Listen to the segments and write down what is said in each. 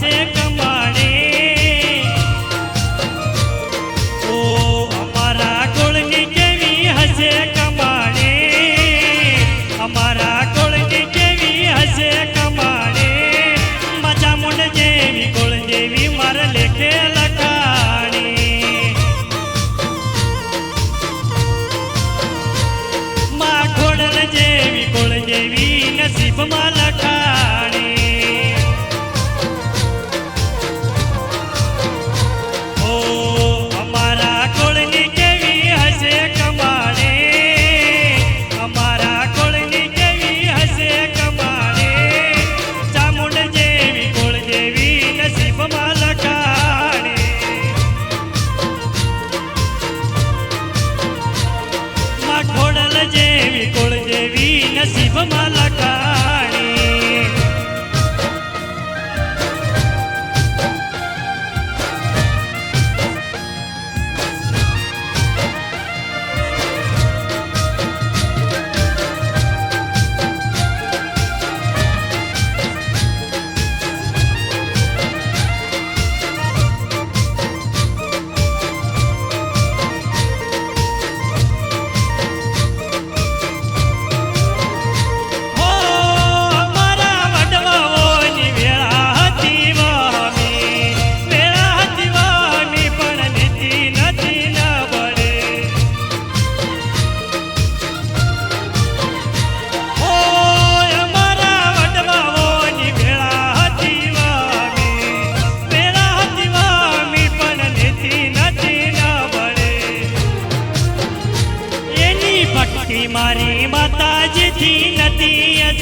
seca. Vamos lá.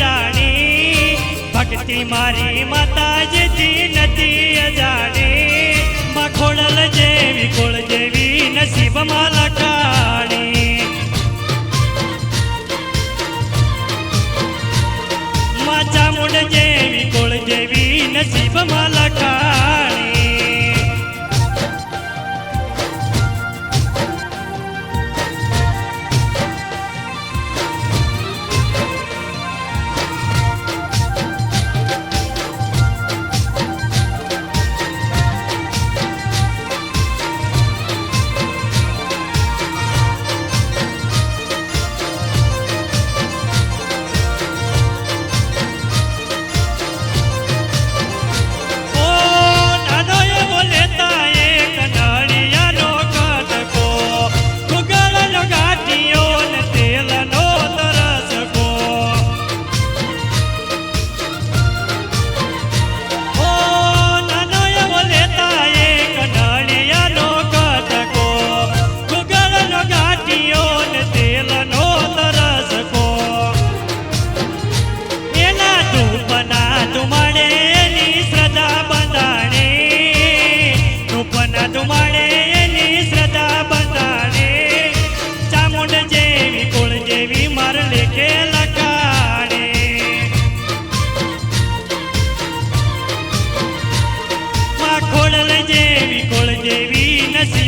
અજાણી, ભક્તિ મારી માતાજીથી નથી અજાણી. મખોડલ જેવી કોળ જેવી નસીબમાં લખાણી માં ચામુંડ જેવી કોળ જેવી નસીબમાં લખાણી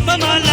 தீபமான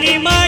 你们